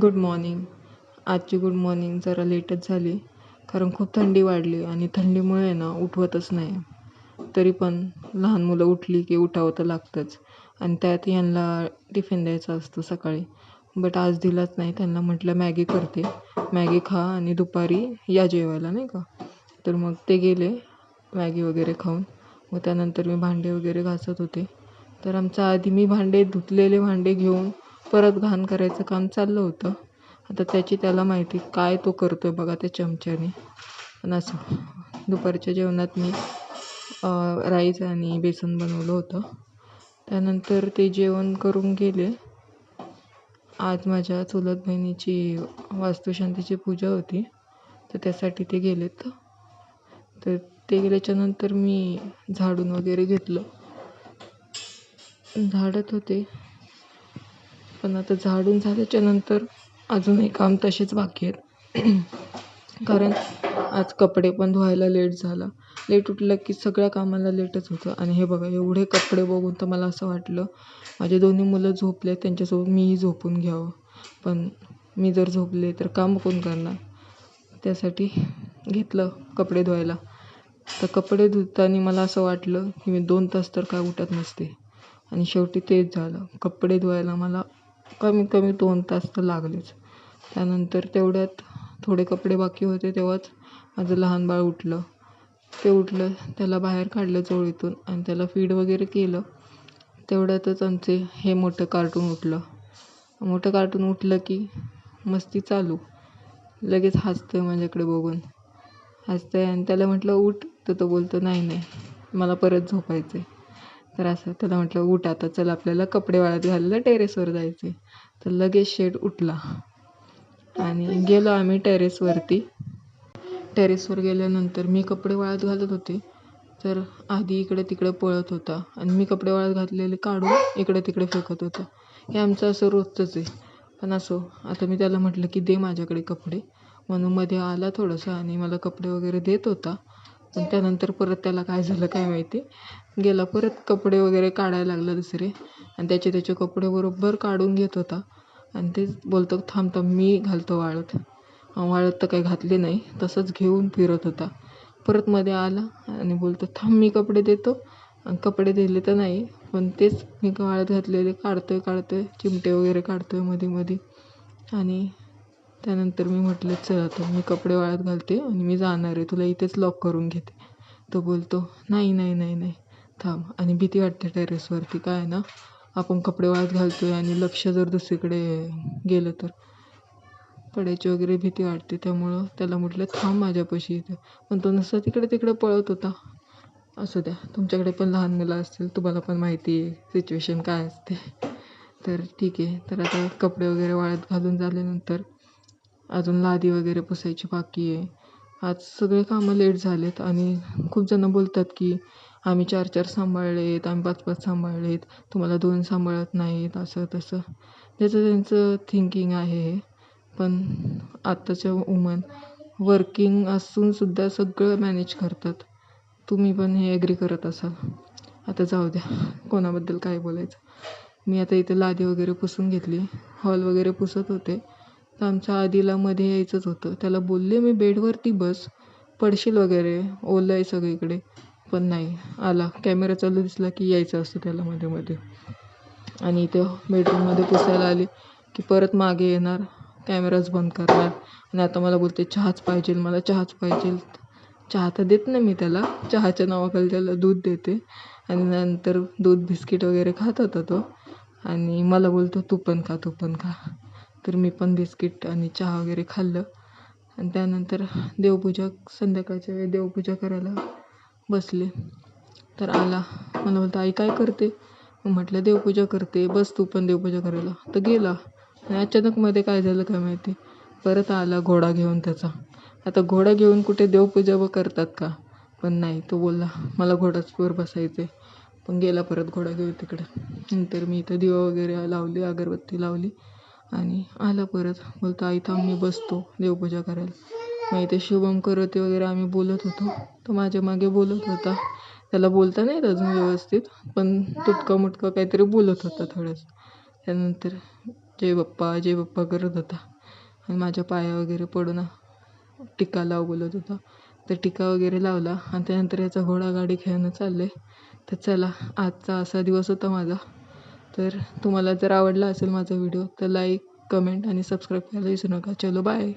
Good morning आजची good morning जरा लेटच झाली. कारण खूप थंडी वाढली आणि थंडीमुळे ना उठवतच नाही. तरी पण लहान मुलं उठली की उठावं तर लागतंच. आणि त्यात यांना टिफिन द्यायचा असतो सकाळी. बट आज दिलाच नाही. त्यांना म्हटलं मॅगी करते. मॅगी खा आणि दुपारी या जेवायला नाही का? तर मग ते गेले मॅगी वगैरे खाऊन. मग त्यानंतर मी भांडे वगैरे घासत होते. तर आमच्या आधी मी भांडे धुतलेले भांडे घेऊन परत घाण करायचं काम चाललं होतं. आता त्याची त्याला माहिती काय तो करतो आहे बघा त्या चमच्याने. पण असं दुपारच्या जेवणात मी राईस आणि बेसन बनवलं होतं. त्यानंतर ते जेवण करून गेले. आज माझ्या चुलत बहिणीची वास्तुशांतीची पूजा होती. तर त्यासाठी ते गेलेत. तर ते गेल्याच्यानंतर मी झाडून वगैरे घेतलं. झाडत होते. पण आता झाडून झाल्याच्यानंतर अजूनही काम तसेच बाकी आहेत. कारण आज कपडे पण धुवायला लेट झाला. लेट उठलं की सगळ्या कामाला लेटच होतं. आणि हे बघा एवढे कपडे बघून तर मला असं वाटलं माझे दोन्ही मुलं झोपले त्यांच्यासोबत मीही झोपून घ्यावं. पण मी जर झोपले तर काम कोण करणार? त्यासाठी घेतलं कपडे धुवायला. तर कपडे धुताना मला असं वाटलं की मी दोन तास तर काय उठत नसते. आणि शेवटी तेच झालं. कपडे धुवायला मला कमीत कमी दोन तास तर लागलेच. त्यानंतर तेवढ्यात थोडे कपडे बाकी होते तेव्हाच माझं लहान बाळ उठलं. ते उठलं त्याला बाहेर काढलं चोळीतून आणि त्याला फीड वगैरे केलं. तेवढ्यातच आमचे हे मोठं कार्टून उठलं. मोठं कार्टून उठलं की मस्ती चालू. लगेच हसतं आहे माझ्याकडे बघून. हसतं आहे आणि त्याला म्हटलं उठ. तर तो बोलतो नाही नाही. मला परत झोपायचं आहे तर असं त्याला म्हटलं उठ आता चल आपल्याला कपडे वाळत घालायला टेरेसवर जायचे तर लगेच शेड उठला. आणि गेलो आम्ही टेरेसवरती टेरेसवर गेल्यानंतर मी कपडे वाळत घालत होते. तर आधी इकडे तिकडे पळत होता. आणि मी कपडे वाळत घातलेले काढून इकडे तिकडे फेकत होतं. हे आमचं असं रोजचंच आहे. पण असो आता मी त्याला म्हटलं की दे माझ्याकडे कपडे. म्हणून मध्ये आला थोडंसं आणि मला कपडे वगैरे देत होता. पण त्यानंतर परत त्याला काय झालं काय माहिती. गेला. परत कपडे वगैरे काढायला लागला दुसरे. आणि त्याचे त्याचे कपडे बरोबर काढून घेत होता. आणि ते बोलतो थांब थांब मी घालतो वाळत. वाळत तर काही घातले नाही. तसंच घेऊन फिरत होता. परत मध्ये आला आणि बोलतो थांब मी कपडे देतो. आणि कपडे दिले तर नाही पण तेच मी वाळत घातलेले. काढतो आहे काढतो आहे चिमटे वगैरे काढतो आहे मध्ये मध्ये आणि त्यानंतर मी म्हटलं चल आता मी कपडे वाळत घालते आणि मी जाणार आहे. तुला इथेच लॉक करून घेते. तो बोलतो नाही नाही नाही नाही. थांब. आणि भीती वाटते टेरेसवरती काय ना आपण कपडे वाळत घालतो आहे आणि लक्ष जर दुसरीकडे गेलं तर. पडायची वगैरे भीती वाटते त्यामुळं त्याला म्हटलं थांब माझ्यापाशी इथे. पण तो नुसता तिकडे तिकडे पळत होता. असू द्या तुमच्याकडे पण लहान मुलं असतील तुम्हाला पण माहिती आहे सिच्युएशन काय असते. तर ठीक आहे. तर आता कपडे वगैरे वाळत घालून झाल्यानंतर अजून लादी वगैरे पुसायची बाकी आहे. आज सगळे कामं लेट झालेत आणि खूप जणं बोलतात की आम्ही चार चार सांभाळलेत आम्ही पाच पाच सांभाळलेत तुम्हाला दोन सांभाळत नाहीत असं तसं. त्याचं त्यांचं थिंकिंग आहे. हे पण आत्ताच्या वुमन वर्किंग असूनसुद्धा सगळं मॅनेज करतात. तुम्ही पण हे ॲग्री करत असाल. आता जाऊ द्या. कोणाबद्दल काय बोलायचं? मी आता इथे लादी वगैरे पुसून घेतली. हॉल वगैरे पुसत होते. तर आमच्या आधीला मध्ये यायचंच होतं. त्याला बोलले मी बेडवरती बस. पडशील वगैरे. ओलं आहे सगळीकडे. पण नाही. आला. कॅमेरा चालू दिसला की यायचं असतं त्याला मध्ये मध्ये. आणि इथे बेडरूममध्ये पुसायला आली की परत मागे येणार. कॅमेराच बंद करणार. आणि आता मला बोलते चहाच पाहिजे मला चहाच पाहिजे. चहा तर देत नाही मी त्याला. चहाच्या नावाखाली त्याला दूध देते. आणि नंतर दूध बिस्किट वगैरे खात होता तो. आणि मला बोलतो तू पण खा तू पण खा. तर मी पण बिस्किट आणि चहा वगैरे खाल्लं. आणि त्यानंतर देवपूजा संध्याकाळच्या वेळी देवपूजा करायला बसले. तर आला. मला बोलतो आई काय करते? म्हटलं देवपूजा करते. बस तू पण देवपूजा करायला. तर गेला. आणि अचानक मध्ये काय झालं काय माहिती? परत आला घोडा घेऊन त्याचा. आता घोडा घेऊन कुठे देवपूजा व करतात का? पण नाही. तो बोलला मला घोडाचवर बसायचं आहे पण गेला परत घोडा घेऊन तिकडे. नंतर मी इथं दिवा वगैरे लावली अगरबत्ती लावली आणि आला परत. बोलतो आई थांब मी बसतो देवपूजा करायला. मग इथे शुभम करते वगैरे आम्ही बोलत होतो. तो माझ्या मागे बोलत होता. त्याला बोलता नाही अजून व्यवस्थित पण तुटका मुटका काहीतरी बोलत होता थोडंसं. त्यानंतर जय बाप्पा जय बाप्पा करत होता. आणि माझ्या पाया वगैरे पडून टिका लाव बोलत होता. तर टिका वगैरे लावला आणि त्यानंतर याचा घोडागाडी खेळणं चाललं आहे तर चला आजचा असा दिवस होता माझा. तर तुम्हाला जर आवडला असेल माझा व्हिडिओ तर लाईक कमेंट आणि सबस्क्राईब करायला विसरू नका. चलो बाय.